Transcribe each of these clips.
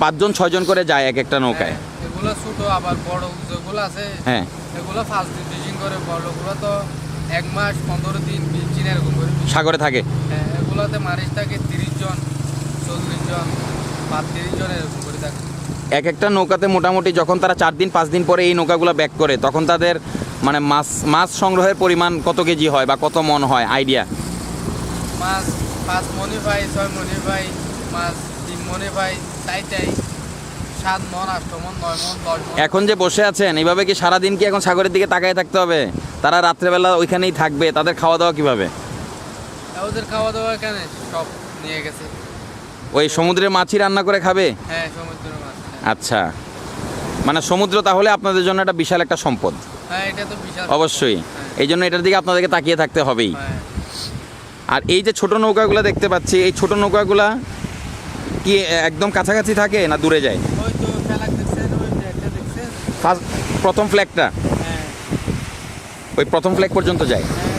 পাঁচজন ছয়জন করে যায় এক একটা নৌকায়। এগুলো ছোট আবার বড় যেগুলো আছে হ্যাঁ। এগুলো ফার্স্ট দিন ফিশিং করে বড়গুলো তো এক মাস পনেরো দিন বিশ দিন এরকম করে সাগরে থাকে। হ্যাঁ এগুলোতে মারিচ থাকে তিরিশ জন চল্লিশ জন বা তিরিশ জন এরকম করে থাকে। এক একটা নৌকাতে মোটামুটি যখন তারা চার দিন পাঁচ দিন পরে এই নৌকাগুলো ব্যাক করে তখন তাদের মানে মাছ মাছ সংগ্রহের পরিমাণ কত কেজি হয় বা কত মন হয়? আইডিয়া মাছ পাঁচ মনি পাই ছয় মনি পাই মাছ তিন মনি পাই। চাইটাই সাত মন আট মন নয় মন দশ মন। এখন যে বসে আছেন এইভাবে কি সারাদিন কি এখন সাগরের দিকে তাকায় থাকতে হবে? তারা রাত্রেবেলা ওইখানেই থাকবে তাদের খাওয়া দাওয়া কীভাবে ওদের খাওয়া দাওয়া এখানে সব নিয়ে গেছে। ওই সমুদ্রের মাছই রান্না করে খাবে? হ্যাঁ সমুদ্রের মাছ। আচ্ছা। মানে সমুদ্র তাহলে আপনাদের জন্য একটা বিশাল একটা সম্পদ। হ্যাঁ এটা তো বিশাল। অবশ্যই। হ্যাঁ, এই জন্য এটার দিকে আপনাদেরকে তাকিয়ে থাকতে হবেই। হ্যাঁ। আর এই যে ছোট নৌকাগুলো দেখতে পাচ্ছি এই ছোট নৌকাগুলা কি একদম কাছাকাছি থাকে না দূরে যায়? প্রথম ফ্ল্যাগটা ওই প্রথম ফ্ল্যাগ পর্যন্ত যায়? হ্যাঁ,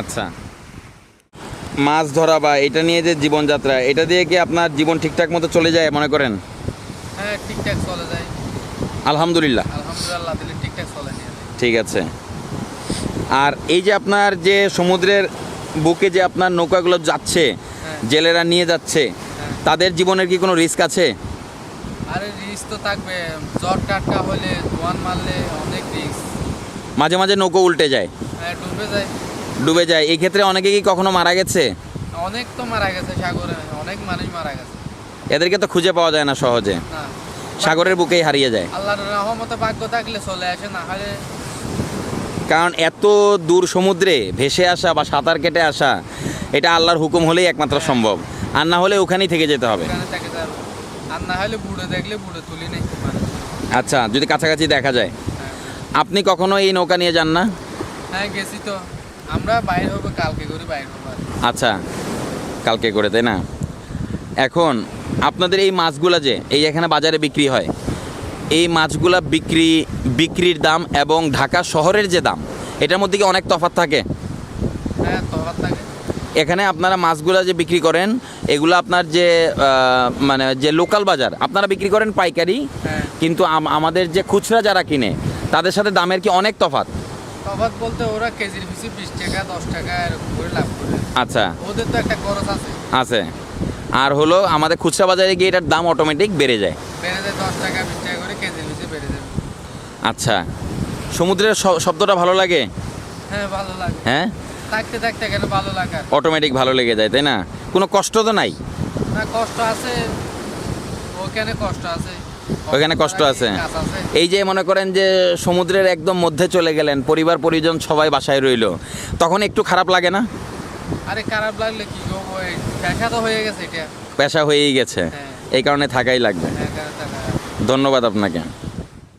আচ্ছা। মাছ ধরা বা এটা নিয়ে যে জীবনযাত্রা এটা দিয়ে কি আপনার জীবন ঠিকঠাক মতো চলে যায় মনে করেন? হ্যাঁ ঠিকঠাক চলে যায়। আলহামদুলিল্লাহ। আলহামদুলিল্লাহ ঠিকঠাক চলে ঠিক আছে। আর এই যে আপনার যে সমুদ্রের বুকে যে আপনার নৌকাগুলো যাচ্ছে হ্যাঁ। জেলেরা নিয়ে যাচ্ছে হ্যাঁ। তাদের জীবনের কি কোনো রিস্ক আছে? আরে রিস্ক তো থাকবে জ্বর টাটকা হলে ধোয়ান মারলে অনেক রিস্ক। মাঝে মাঝে নৌকো উল্টে যায়। হ্যাঁ ডুবে যায়। ডুবে যায়। এই ক্ষেত্রে অনেকে কি কখনো মারা গেছে? অনেক তো মারা গেছে সাগরে অনেক মানুষ মারা গেছে। এদেরকে তো খুঁজে পাওয়া যায় না সহজে। সাগরের বুকেই হারিয়ে যায়। আল্লাহর রহমতে ভাগ্য থাকলে চলে আসে না হলে কারণ এত দূর সমুদ্রে ভেসে আসা বা সাঁতার কেটে আসা এটা আল্লাহর হুকুম হলেই একমাত্র সম্ভব। আর না হলে ওখানেই থেকে যেতে হবে। আর না হলে বুড়ে দেখলে বুড়ে তুলি নেই আচ্ছা যদি কাছাকাছি দেখা যায়। হ্যাঁ। আপনি কখনো এই নৌকা নিয়ে যান না? হ্যাঁ গেছি তো। আমরা বাইরে হব কালকে করে বাইরে হব আচ্ছা কালকে করে তাই না? এখন আপনাদের এই মাছগুলা যে এই এখানে বাজারে বিক্রি হয় এই মাছগুলা বিক্রি বিক্রির দাম এবং ঢাকা শহরের যে দাম এটার মধ্যে কি অনেক তফাৎ থাকে? হ্যাঁ থাকে। এখানে আপনারা মাছগুলা যে বিক্রি করেন এগুলো আপনার যে মানে যে লোকাল বাজার আপনারা বিক্রি করেন পাইকারি হ্যাঁ। কিন্তু আমাদের যে খুচরা যারা কিনে তাদের সাথে দামের কি অনেক তফাৎ? তফাৎ বলতে ওরা কেজির পিছু বিশ টাকা দশ টাকা এরকম করে লাভ করে। আচ্ছা। ওদের তো একটা খরচ আছে। আছে। আর হলো আমাদের খুচরা বাজারে গিয়ে এটার দাম অটোমেটিক বেড়ে যায়। বেড়ে যায় দশ টাকা বিশ টাকা করে কেজির পিছু বেড়ে যাবে। আচ্ছা সমুদ্রের শব্দটা ভালো লাগে? হ্যাঁ ভালো লাগে। হ্যাঁ? থাকতে থাকতে এখানে ভালো অটোমেটিক লেগে যায় তাই না? কোনো কষ্ট তো নাই? না কষ্ট আছে। ওখানে কষ্ট আছে। ওখানে কষ্ট। আছে। এই যে মনে করেন যে সমুদ্রের একদম মধ্যে চলে গেলেন পরিবার পরিজন সবাই বাসায় রইল তখন একটু খারাপ লাগে না? আরে খারাপ লাগলে কি এই দেখা তো হয়ে গেছে এটা। পেশা হয়েই গেছে। হ্যাঁ। এই কারণে থাকাই লাগবে। হ্যাঁ। ধন্যবাদ আপনাকে।